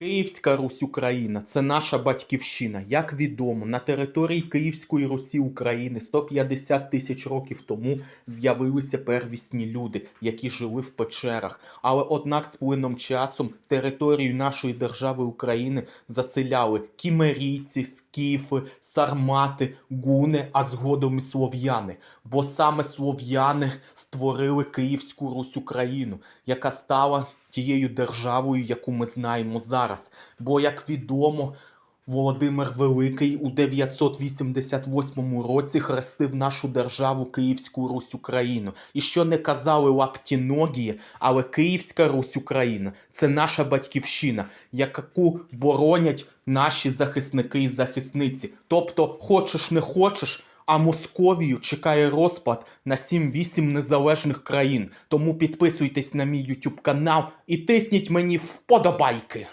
Київська Русь Україна це наша батьківщина. Як відомо, на території Київської Русі України 150 тисяч років тому з'явилися первісні люди, які жили в печерах. Але однак з плином часом територію нашої держави України заселяли кімерійці, скіфи, сармати, гуни, а згодом і слов'яни. Бо саме слов'яни створили Київську Русь Україну, яка стала тією державою, яку ми знаємо зараз. Бо, як відомо, Володимир Великий у 988 році хрестив нашу державу Київську Русь Україну. І що не казали лаптіногі, але Київська Русь Україна це наша батьківщина, яку боронять наші захисники і захисниці. Тобто, хочеш не хочеш. А Московію чекає розпад на 7-8 незалежних країн. Тому підписуйтесь на мій YouTube канал і тисніть мені вподобайки.